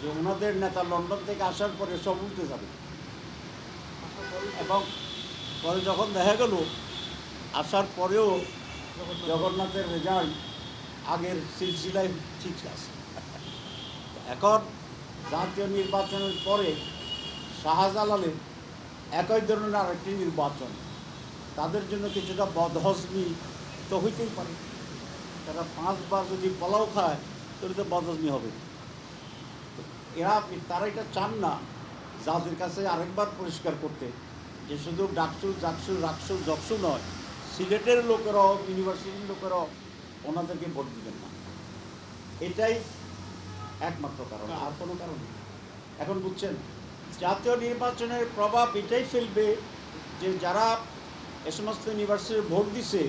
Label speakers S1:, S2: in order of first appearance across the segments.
S1: যে ওনাদের নেতা লন্ডন থেকে আসার পরে সব উল্টে যাবে। এবং পরে যখন দেখা গেল, আসার পরেও জগন্নাথের রেজাল্ট আগের সিলসিলায় ঠিক আছে। এখন জাতীয় নির্বাচনের পরে শাহজালালের একই ধরনের আরেকটি নির্বাচন। তাদের জন্য কিছুটা বদহজমি তো হইতেই পারে। তারা পাঁচবার যদি পোলাও খায়, তাহলে তো বদহজমি হবে। এরা তারা এটা চান না যাদের কাছে আরেকবার পরিষ্কার করতে। যে শুধু ডাকসু জাকসু রাকসু জকসু নয় সিলেটের লোকেরাও ইউনিভার্সিটির লোকেরাও ওনাদেরকে ভোট দিবেন না। এটাই একমাত্র কারণ। আর কোনো কারণ নেই। এখন বুঝছেন জাতীয় নির্বাচনের প্রভাব এটাই ফেলবে যে যারা এ সমস্ত ইউনিভার্সিটির ভোট দিছে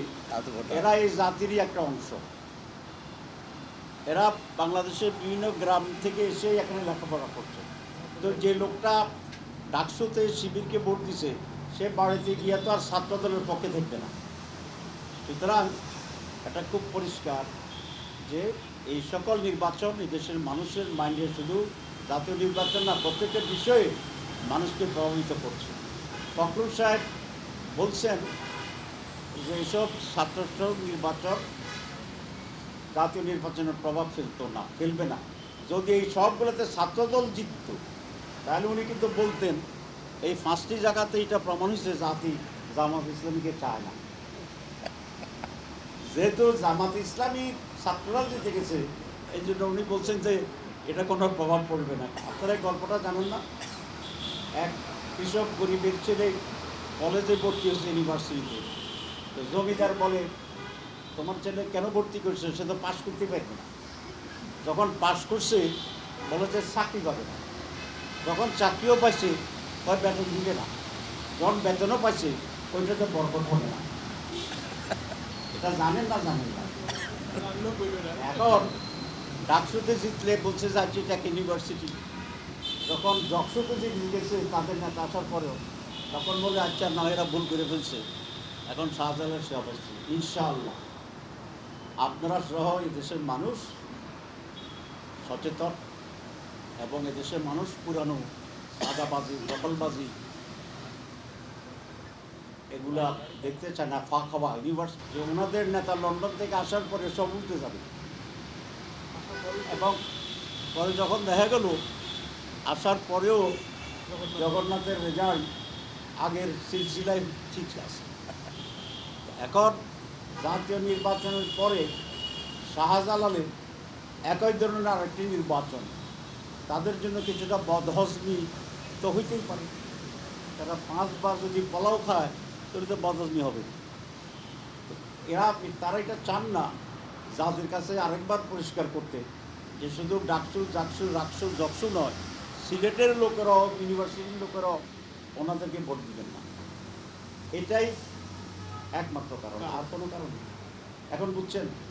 S1: এরা এই জাতিরই একটা অংশ। এরা বাংলাদেশের বিভিন্ন গ্রাম থেকে এসে এখানে লেখাপড়া করছে। তো যে লোকটা ডাকসুতে শিবিরকে ভোট দিছে, সে বাড়িতে গিয়ে তো আর ছাত্র দলের পক্ষে থাকবে না। সুতরাং এটা খুব পরিষ্কার যে এই সকল নির্বাচন দেশের মানুষের মাইন্ডে শুধু জাতীয় নির্বাচন না, প্রত্যেকটা বিষয়ে মানুষকে প্রভাবিত করছে। ফখরুল সাহেব বলছেন যে এইসব ছাত্র নির্বাচন জাতীয় নির্বাচনের প্রভাব ফেলতো না, ফেলবে না। যদি এই সবগুলোতে ছাত্রদল জিতত, তাহলে উনি কিন্তু বলতেন, এই পাঁচটি জায়গাতে এটা প্রমাণ হয়েছে, জাতি জামাত ইসলামীকে চায় না। যেহেতু জামাত ইসলামী ছাত্ররা জিতে গেছে, এই জন্য উনি বলছেন যে, এটা কোনো প্রভাব পড়বে না। আপনারা গল্পটা জানেন না? এক কৃষক গরিবের ছেলে কলেজে ভর্তি হয়েছে ইউনিভার্সিটিতে তো জমিদার বলে তোমার ছেলে কেন ভর্তি করছে সে তো পাশ করতে পারবে না। যখন পাশ করছে, বলে যে চাকরি পাবে না। যখন চাকরিও পাইছে হয় বেতন দিবে না। যখন বেতনও পাইছে ওইটাতে বরকত হবে না। এটা জানেন না জানেন না? এখন ডাকসুতে জিতলে বলছে যে, আজকে এটা ইউনিভার্সিটি যখন জকসুতে যে গেছে তাদের নেতা আসার পরেও, তখন বলে আচ্ছা না, এরা ভুল করে ফেলছে। এখন শাহজালালের সে অবস্থা। ইনশাআল্লাহ। আপনারা সহ এই দেশের মানুষ সচেতন এবং এদেশের মানুষ পুরানো সাদাবাজি, দখলবাজি এগুলা দেখতে চায় না, ফাঁক হওয়া। ইউনিভার্স যে ওনাদের নেতা লন্ডন থেকে আসার পরে সব উঠতে যাবে। এবং পরে যখন দেখা গেল, আসার পরেও জগন্নাথের রেজাল্ট আগের সিলসিলায় ঠিক আছে। এখন জাতীয় নির্বাচনের পরে শাহজালালের একই ধরনের আরেকটি নির্বাচন। তাদের জন্য কিছুটা বদহজমি তো হইতেই পারে। তারা পাঁচবার যদি পোলাও খায়, তাহলে তো বদহজমি হবে। এরা তারা এটা চান না যাদের কাছে আরেকবার পরিষ্কার করতে। যে শুধু ডাকসু, জাকসু, রাকসু জকসু নয়, সিলেটের লোকেরাও, ইউনিভার্সিটির লোকেরাও ওনাদেরকে ভোট দিবেন না। এটাই একমাত্র কারণ আর কোনো কারণ নেই। এখন বুঝছেন?